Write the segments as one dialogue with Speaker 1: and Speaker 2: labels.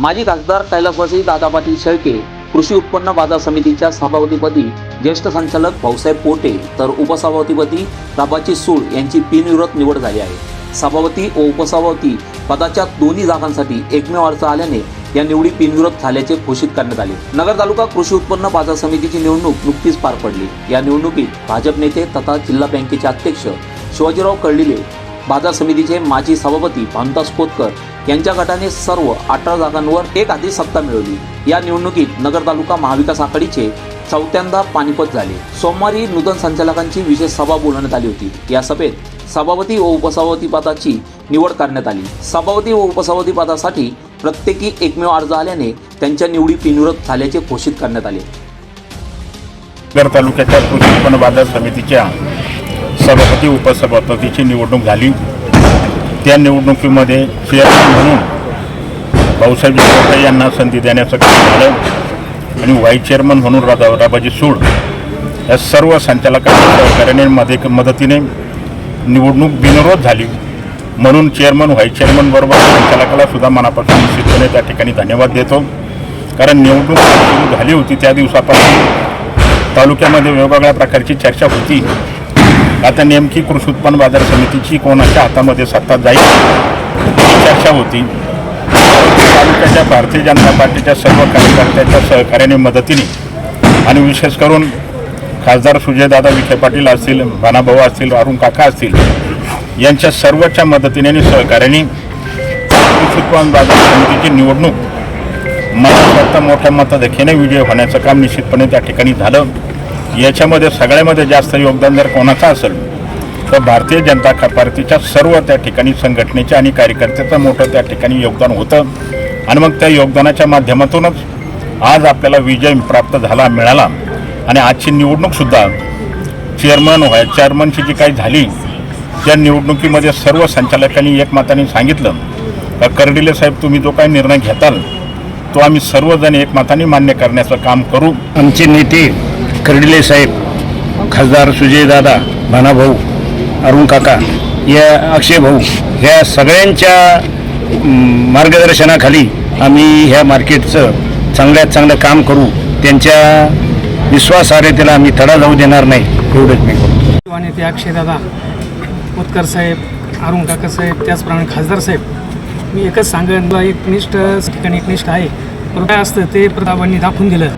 Speaker 1: माजी खासदार कैलासवासी दादा पाटील शेळके कृषी उत्पन्न बाजार समितीच्या सभापतीपदी ज्येष्ठ संचालक भाऊसाहेब पोटे तर उपसभापतीपदी राबाची सूड यांची बिनविरोध निवड झाली आहे. सभापती व उपसभापती पदाच्या दोन्ही जागांसाठी एकमेव अर्ज आल्याने या निवडी बिनविरोध झाल्याचे घोषित करण्यात आले. नगर तालुका कृषी उत्पन्न बाजार समितीची निवडणूक नुकतीच पार पडली. या निवडणुकीत भाजप नेते तथा जिल्हा बँकेचे अध्यक्ष शिवाजीराव कळडिले बाजार समितीचे माजी सभापती भानुदास खोतकर यांच्या गटाने सर्व अठरा जागांवर एक आधी सत्ता मिळवली. या निवडणुकीत नगर तालुका महाविकास आघाडीचे चौथ्यांदा पानिपत झाले. सोमवारी नूतन संचालकांची विशेष सभा बोलवण्यात आली होती. या सभेत सभापती व उपसभापती पदाची निवड करण्यात आली. सभापती व उपसभापती पदासाठी प्रत्येकी एकमेव अर्ज आल्याने त्यांच्या निवडी बिनविरोध झाल्याचे घोषित करण्यात आले.
Speaker 2: नगर तालुक्याच्या कृषी उत्पन्न बाजार समितीच्या सभापती उपसभापतीची निवडणूक झाली. त्या निवडणुकीमध्ये चेअरमन म्हणून भाऊसाहेब देशपांडे यांना संधी देण्याचं काम झालं आणि व्हाईस चेअरमन म्हणून राजा राबाजी सूड या सर्व संचालकांच्या सहकार्याने मध्ये मदतीने निवडणूक बिनविरोध झाली. म्हणून चेअरमन व्हाईस चेअरमन बरोबर संचालकाला सुद्धा मनापासून निश्चितपणे त्या ठिकाणी धन्यवाद देतो. कारण निवडणूक सुरू झाली होती त्या दिवसापासून तालुक्यामध्ये वेगवेगळ्या प्रकारची चर्चा होती. आता नेमकी कृषी उत्पन्न बाजार समितीची कोणाच्या हातामध्ये सत्ता जाईल? चर्चा होती. तालुक्याच्या भारतीय जनता पार्टीच्या सर्व कार्यकर्त्यांच्या सहकार्याने मदतीने आणि विशेष करून खासदार सुजयदादा विखे पाटील असतील भानाभाऊ असतील अरुण काका असतील यांच्या सर्वच्या मदतीने आणि सहकार्याने कृषी उत्पन्न बाजार समितीची निवडणूक मला मोठ्या मताधिक्याने विजय होण्याचं काम निश्चितपणे त्या ठिकाणी झालं. याच्यामध्ये सगळ्यामध्ये जास्त योगदान जर कोणाचं असेल तर भारतीय जनता पार्टीच्या सर्व त्या ठिकाणी संघटनेच्या आणि कार्यकर्त्याचं मोठं त्या ठिकाणी योगदान होतं. आणि मग त्या योगदानाच्या माध्यमातूनच आज आपल्याला विजय प्राप्त झाला मिळाला. आणि आजची निवडणूकसुद्धा चेअरमन व्हाय चेअरमनची जी काही झाली त्या निवडणुकीमध्ये सर्व संचालकांनी एकमताने सांगितलं का कर्डिले साहेब तुम्ही जो काही निर्णय घेताल तो आम्ही सर्वजण एकमताने मान्य करण्याचं काम करू.
Speaker 3: आमचे नेते कर्डिले साहेब खासदार सुजयदादा भानाभाऊ अरुण काका या अक्षय भाऊ ह्या सगळ्यांच्या मार्गदर्शनाखाली आम्ही ह्या मार्केटचं चांगल्यात चांगलं काम करू त्यांच्या विश्वासार्हतेला आम्ही तडा जाऊ देणार नाही एवढंच मी करतो
Speaker 4: आणि ते अक्षयदादा उत्कर साहेब अरुण काका साहेब त्याचप्रमाणे खासदार साहेब मी एकच सांगेन मला एकनिष्ठ ठिकाणी एकनिष्ठ आहे. पण काय असतं ते प्रतापांनी दाखवून दिलं.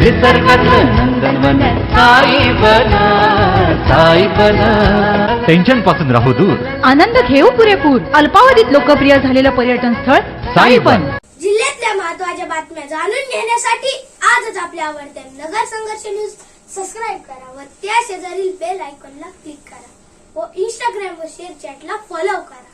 Speaker 5: निसर्गातलं नंदनवन साई बन साई बन. टेन्शनपासून राहू दूर.
Speaker 6: आनंद घेऊ पुरेपूर. अल्पावधीत लोकप्रिय झालेलं पर्यटन स्थळ साई पण
Speaker 7: जिल्ह्यातल्या महत्त्वाच्या बातम्या जाणून घेण्यासाठी आजच आपल्या आवडत्या नगर संघर्ष न्यूज सबस्क्राईब करा व त्या शेजारील बेल आयकॉनला क्लिक करा व इंस्टाग्राम व शेअर चॅटला फॉलो करा.